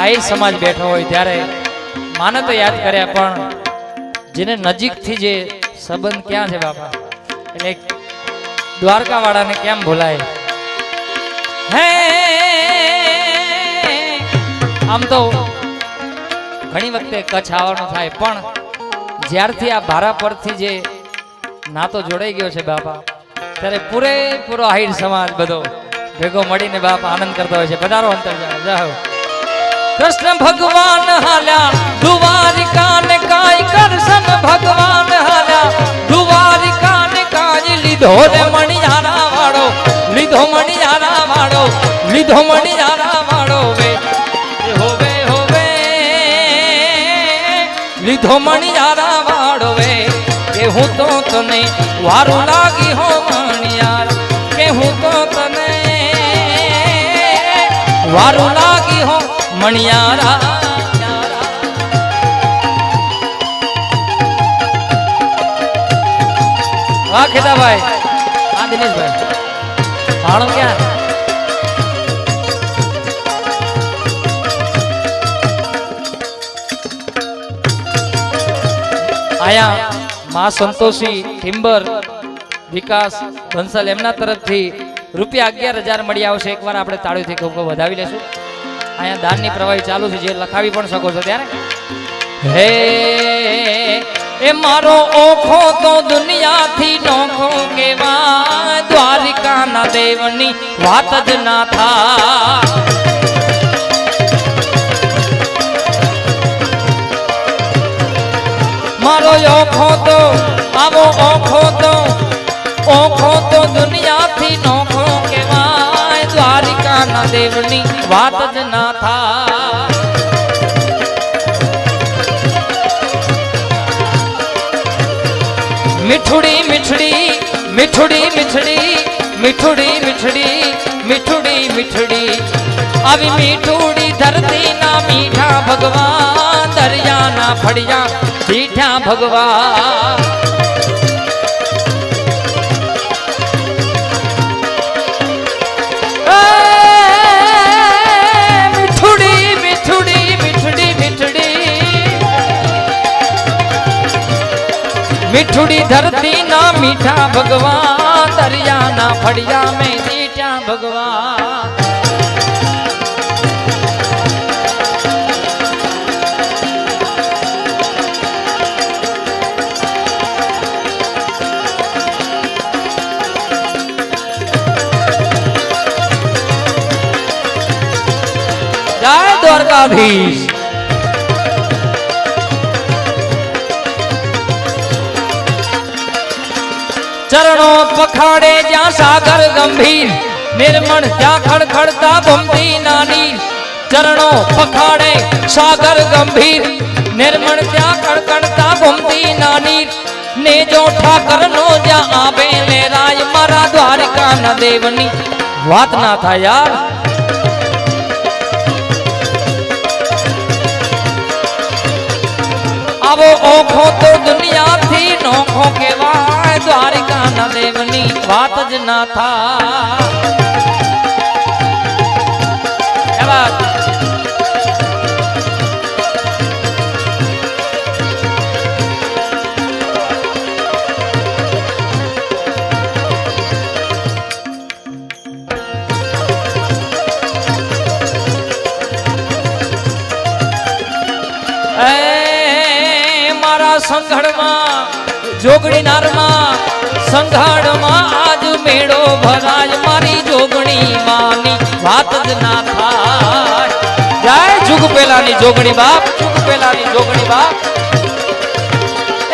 આહિર સમાજ બેઠો હોય ત્યારે માને તો યાદ કર્યા, પણ જેને નજીકથી જે સંબંધ ક્યાં છે બાપા? એટલે દ્વારકા વાળાને કેમ ભૂલાય? હે, આમ તો ઘણી વખતે કચ્છ આવવાનું થાય, પણ જ્યારથી આ ભારા પરથી જે નાતો જોડાઈ ગયો છે બાપા, ત્યારે પૂરેપૂરો આહિર સમાજ બધો ભેગો મળીને બાપા આનંદ કરતા હોય છે. પધારો અંતર જાઓ. કૃષ્ણ ભગવાન હાલ્યા દ્વારિકા ને કાય કરશન ભગવાન હાલ્યા દ્વારિકા ને કાય લીધો રે મણિયારા વાળો, લીધો મણિયારા વાળો, લીધો મણિયારા વાળો વે. હોવે હોવે લીધો મણિયારા વાળો વે. કે હું તો તને વારું લાગી હો મણિયાર, કે હું તો તને વારું લાગી મણિયારા. વાહ ખેતાભાઈ. હા, દિનેશભાઈ. ભાણો ક્યાં? આયા માં સંતોષી ટિમ્બર વિકાસ, બંસલ, એમના તરફથી રૂપિયા અગિયાર હજાર મળી આવશે. એકવાર આપણે તાળીથી ખૂબ વધાવી લેશું. અહીંયા દાનની પ્રવાહી ચાલુ છે, જે લખાવી પણ શકો છો ત્યારે. હે, એ મારો ઓખો તો દુનિયાથી નોખો કેવા દ્વારિકાના દેવની વાત જ ના થા મારો ઓખો તો, આવો ઓખો તો ઓખો તો દુનિયાથી નોખો કેવાય દ્વારિકાના દેવની વાત જ ના થા મીઠુડી મીઠડી મીઠુડી મીઠડી મીઠુડી મીઠડી મીઠુડી મીઠડી. આવી મીઠુડી ધરતી ના મીઠા ભગવાન, દરિયાના ફળિયા મીઠા ભગવાન. મીઠુડી ધરતી ના મીઠા ભગવાન દરિયાના ફળિયા મેં મીઠા ભગવાન. દ્વારકાધીશ. ચરણો પખાડે જ્યાં સાગર ગંભીર, નિર્મળ ત્યાં ખડખડતા ભમતી નાની. ચરણો પખાડે સાગર ગંભીર, નિર્મળ ત્યાં ખડખડતા ભમતી નાની. ને જો ઠાકર નો જ્યાં આવે ને રાજ મારા દ્વારકા ના દેવની વાત ના થાય યાર. આવો ઓખો તો દુનિયાથી નોખો દેવની વાત જ ના થા મારા સંઘળમાં જોગણી નારમાં સંઘાડમાં આજ મેળો ભરાય. મારી જોગણી માની વાત જ ના થાય. જય જુગ પેલાની જોગણી બાપ, જુગ પેલાની જોગણી બાપ.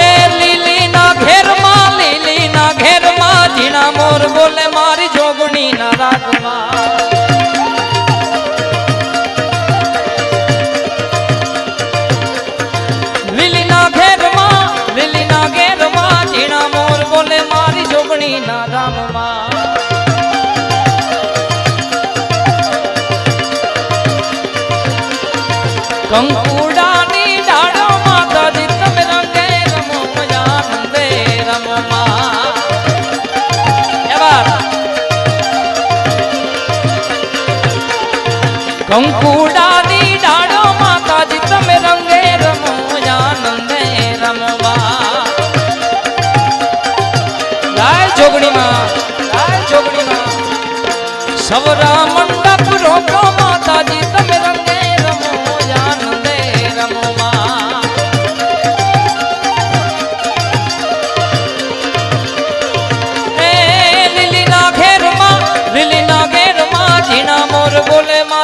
એ લીલી ના ઘેરમાં લીલી ના ઘેરમાં ઝીણા મોર બોલે, મારી જોગણી ના રાગમાં. કંકુડાની ડાળો માતાજી તમે રંગે રમો મજાનંદે રમો કંકુડાની ડાળો માતાજી તમે રંગે રમો મજાનંદે રમવા લાય જોગણીમાં લાય જોગણીમાં, સવરા એ લીલીના